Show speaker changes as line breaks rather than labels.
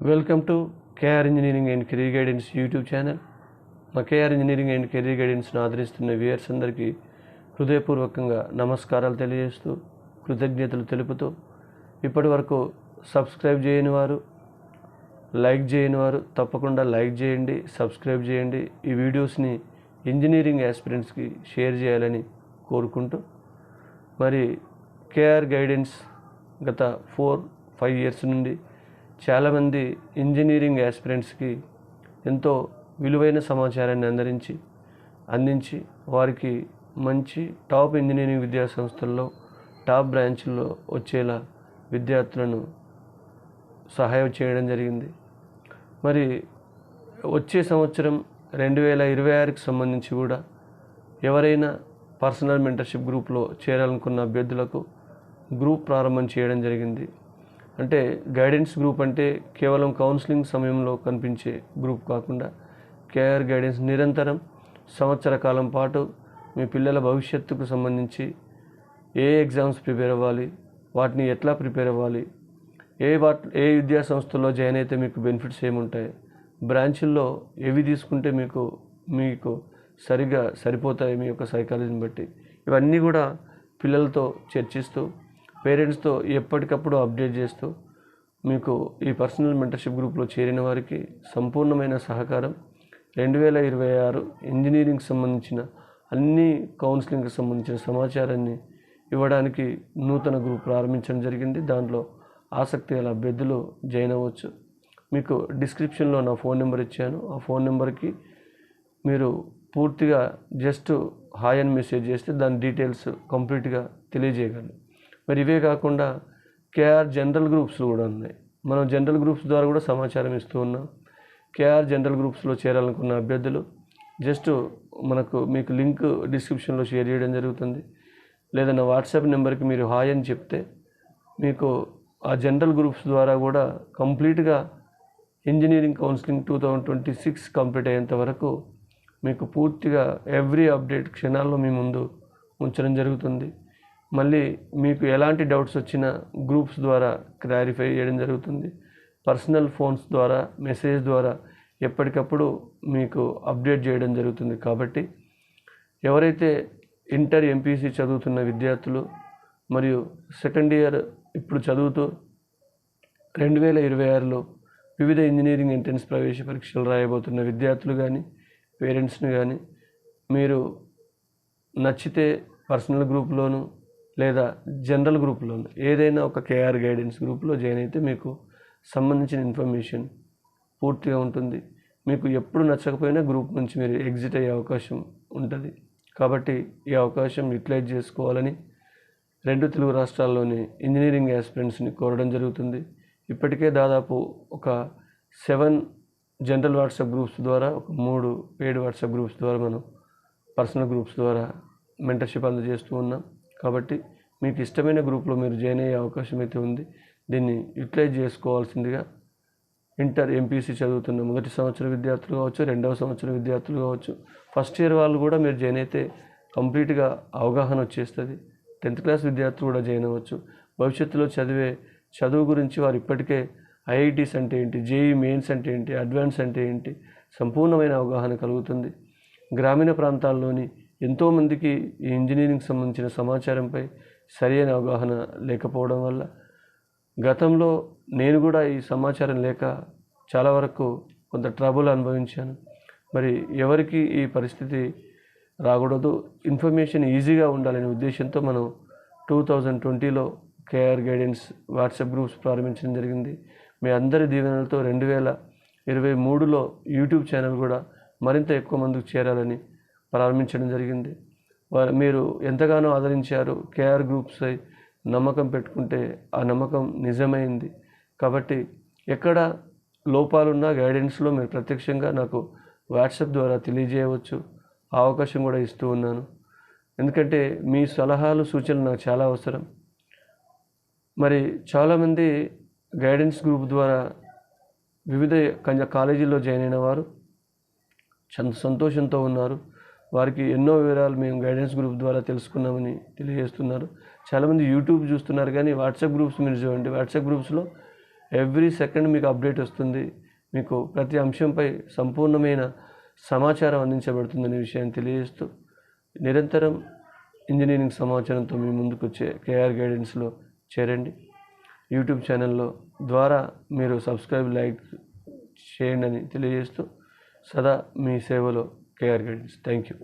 Welcome to KR engineering and career guidance YouTube channel మా KR engineering and career గైడెన్స్ను ఆదరిస్తున్న viewers అందరికీ హృదయపూర్వకంగా నమస్కారాలు తెలియజేస్తూ కృతజ్ఞతలు తెలుపుతూ ఇప్పటి వరకు సబ్స్క్రైబ్ చేయని వారు లైక్ చేయని వారు తప్పకుండా లైక్ చేయండి సబ్స్క్రైబ్ చేయండి. ఈ వీడియోస్ని ఇంజనీరింగ్ యాస్పిరెంట్స్కి షేర్ చేయాలని కోరుకుంటూ మరి కేఆర్ గైడెన్స్ గత ఫోర్ ఫైవ్ ఇయర్స్ నుండి చాలామంది ఇంజనీరింగ్ యాస్పిరెంట్స్కి ఎంతో విలువైన సమాచారాన్ని అందరించి అందించి వారికి మంచి టాప్ ఇంజనీరింగ్ విద్యా సంస్థల్లో టాప్ బ్రాంచ్ల్లో వచ్చేలా విద్యార్థులను సహాయం చేయడం జరిగింది. మరి వచ్చే సంవత్సరం రెండు వేల ఇరవై ఆరుకి సంబంధించి కూడా ఎవరైనా పర్సనల్ మెంటర్షిప్ గ్రూప్లో చేరాలనుకున్న అభ్యర్థులకు గ్రూప్ ప్రారంభం చేయడం జరిగింది. అంటే గైడెన్స్ గ్రూప్ అంటే కేవలం కౌన్సిలింగ్ సమయంలో కనిపించే గ్రూప్ కాకుండా కేఆర్ గైడెన్స్ నిరంతరం సంవత్సర కాలం పాటు మీ పిల్లల భవిష్యత్తుకు సంబంధించి ఏ ఎగ్జామ్స్ ప్రిపేర్ అవ్వాలి వాటిని ఎట్లా ప్రిపేర్ అవ్వాలి ఏ వాట్ ఏ విద్యా సంస్థల్లో జాయిన్ అయితే మీకు బెనిఫిట్స్ ఏముంటాయి బ్రాంచుల్లో ఏవి తీసుకుంటే మీకు మీకు సరిగా సరిపోతాయి మీ యొక్క సైకాలజీని బట్టి. ఇవన్నీ కూడా పిల్లలతో చర్చిస్తూ పేరెంట్స్తో ఎప్పటికప్పుడు అప్డేట్ చేస్తూ మీకు ఈ పర్సనల్ మెంటర్షిప్ గ్రూప్లో చేరిన వారికి సంపూర్ణమైన సహకారం. రెండు వేల ఇరవై ఆరు ఇంజనీరింగ్ సంబంధించిన అన్ని కౌన్సిలింగ్కి సంబంధించిన సమాచారాన్ని ఇవ్వడానికి నూతన గ్రూప్ ప్రారంభించడం జరిగింది. దాంట్లో ఆసక్తి గల అభ్యర్థులు జాయిన్ అవ్వచ్చు. మీకు డిస్క్రిప్షన్లో నా ఫోన్ నెంబర్ ఇచ్చాను. ఆ ఫోన్ నెంబర్కి మీరు పూర్తిగా జస్ట్ హాయ్ అని మెసేజ్ చేస్తే దాని డీటెయిల్స్ కంప్లీట్గా తెలియజేయగలను. మరి ఇవే కాకుండా కేఆర్ జనరల్ గ్రూప్స్లు కూడా ఉన్నాయి. మనం జనరల్ గ్రూప్స్ ద్వారా కూడా సమాచారం ఇస్తూ ఉన్నాం. కేఆర్ జనరల్ గ్రూప్స్లో చేరాలనుకున్న అభ్యర్థులు జస్ట్ మనకు మీకు లింక్ డిస్క్రిప్షన్లో షేర్ చేయడం జరుగుతుంది. లేదా నా వాట్సాప్ నెంబర్కి మీరు హాయ్ అని చెప్తే మీకు ఆ జనరల్ గ్రూప్స్ ద్వారా కూడా కంప్లీట్గా engineering counselling two thousand twenty six complete అయ్యేంత వరకు మీకు పూర్తిగా ఎవ్రీ అప్డేట్ క్షణాల్లో మీ ముందు ఉంచడం జరుగుతుంది. మళ్ళీ మీకు ఎలాంటి డౌట్స్ వచ్చినా గ్రూప్స్ ద్వారా క్లారిఫై చేయడం జరుగుతుంది. పర్సనల్ ఫోన్స్ ద్వారా మెసేజ్ ద్వారా ఎప్పటికప్పుడు మీకు అప్డేట్ చేయడం జరుగుతుంది. కాబట్టి ఎవరైతే ఇంటర్ ఎంపీసీ చదువుతున్న విద్యార్థులు మరియు సెకండ్ ఇయర్ ఇప్పుడు చదువుతూ రెండు వేల ఇరవై ఆరులో వివిధ ఇంజనీరింగ్ ఎంట్రన్స్ ప్రవేశ పరీక్షలు రాయబోతున్న విద్యార్థులు కానీ పేరెంట్స్ని కానీ మీరు నచ్చితే పర్సనల్ గ్రూప్లోను లేదా జనరల్ గ్రూప్లో ఏదైనా ఒక కేఆర్ గైడెన్స్ గ్రూప్లో జాయిన్ అయితే మీకు సంబంధించిన ఇన్ఫర్మేషన్ పూర్తిగా ఉంటుంది. మీకు ఎప్పుడు నచ్చకపోయినా గ్రూప్ నుంచి మీరు ఎగ్జిట్ అయ్యే అవకాశం ఉంటుంది. కాబట్టి ఈ అవకాశం యూటిలైజ్ చేసుకోవాలని రెండు తెలుగు రాష్ట్రాల్లోని ఇంజనీరింగ్ యాస్పిరెంట్స్ని కోరడం జరుగుతుంది. ఇప్పటికే దాదాపు ఒక సెవెన్ జనరల్ వాట్సాప్ గ్రూప్స్ ద్వారా ఒక మూడు పెయిడ్ వాట్సాప్ గ్రూప్స్ ద్వారా మనం పర్సనల్ గ్రూప్స్ ద్వారా మెంటర్షిప్ అందజేస్తూ ఉన్నాం. కాబట్టి మీకు ఇష్టమైన గ్రూప్లో మీరు జాయిన్ అయ్యే అవకాశం అయితే ఉంది. దీన్ని యూటిలైజ్ చేసుకోవాల్సిందిగా ఇంటర్ ఎంపీసీ చదువుతున్న మొదటి సంవత్సరం విద్యార్థులు కావచ్చు రెండవ సంవత్సరం విద్యార్థులు కావచ్చు ఫస్ట్ ఇయర్ వాళ్ళు కూడా మీరు జాయిన్ అయితే కంప్లీట్గా అవగాహన వచ్చేస్తుంది. టెన్త్ క్లాస్ విద్యార్థులు కూడా జాయిన్ అవ్వచ్చు. భవిష్యత్తులో చదివే చదువు గురించి వారు ఇప్పటికే ఐఐటీస్ అంటే ఏంటి జేఈ మెయిన్స్ అంటే ఏంటి అడ్వాన్స్ అంటే ఏంటి సంపూర్ణమైన అవగాహన కలుగుతుంది. గ్రామీణ ప్రాంతాల్లోని ఎంతోమందికి ఈ ఇంజనీరింగ్ సంబంధించిన సమాచారంపై సరైన అవగాహన లేకపోవడం వల్ల గతంలో నేను కూడా ఈ సమాచారం లేక చాలా వరకు కొంత ట్రబుల్ అనుభవించాను. మరి ఎవరికి ఈ పరిస్థితి రాకూడదు ఇన్ఫర్మేషన్ ఈజీగా ఉండాలనే ఉద్దేశంతో మనం టూ థౌజండ్ ట్వంటీలో కేఆర్ గైడెన్స్ వాట్సాప్ గ్రూప్స్ ప్రారంభించడం జరిగింది. మీ అందరి దీవెనలతో రెండు వేల ఇరవై మూడులో యూట్యూబ్ ఛానల్ కూడా మరింత ఎక్కువ మందికి చేరాలని ప్రారంభించడం జరిగింది. వారు మీరు ఎంతగానో ఆదరించారు. కేఆర్ గ్రూప్స్ నమ్మకం పెట్టుకుంటే ఆ నమ్మకం నిజమైంది. కాబట్టి ఎక్కడ లోపాలున్నా గైడెన్స్లో మీరు ప్రత్యక్షంగా నాకు వాట్సాప్ ద్వారా తెలియజేయవచ్చు. ఆ అవకాశం కూడా ఇస్తూ ఉన్నాను. ఎందుకంటే మీ సలహాలు సూచనలు నాకు చాలా అవసరం. మరి చాలామంది గైడెన్స్ గ్రూప్ ద్వారా వివిధ కంజ కాలేజీల్లో జాయిన్ అయిన వారు సంతోషంతో ఉన్నారు. వారికి ఎన్నో వివరాలు మేము గైడెన్స్ గ్రూప్ ద్వారా తెలుసుకున్నామని తెలియజేస్తున్నారు. చాలామంది యూట్యూబ్ చూస్తున్నారు కానీ వాట్సాప్ గ్రూప్స్ మీరు చూడండి. వాట్సాప్ గ్రూప్స్లో ఎవ్రీ సెకండ్ మీకు అప్డేట్ వస్తుంది. మీకు ప్రతి అంశంపై సంపూర్ణమైన సమాచారం అందించబడుతుందనే విషయాన్ని తెలియజేస్తూ నిరంతరం ఇంజనీరింగ్ సమాచారంతో మీ ముందుకు వచ్చే కేఆర్ గైడెన్స్లో చేరండి. యూట్యూబ్ ఛానల్లో ద్వారా మీరు సబ్స్క్రైబ్ లైక్ చేయండి అని తెలియజేస్తూ సదా మీ సేవలో కేఆర్ గైడెన్స్ థ్యాంక్ యూ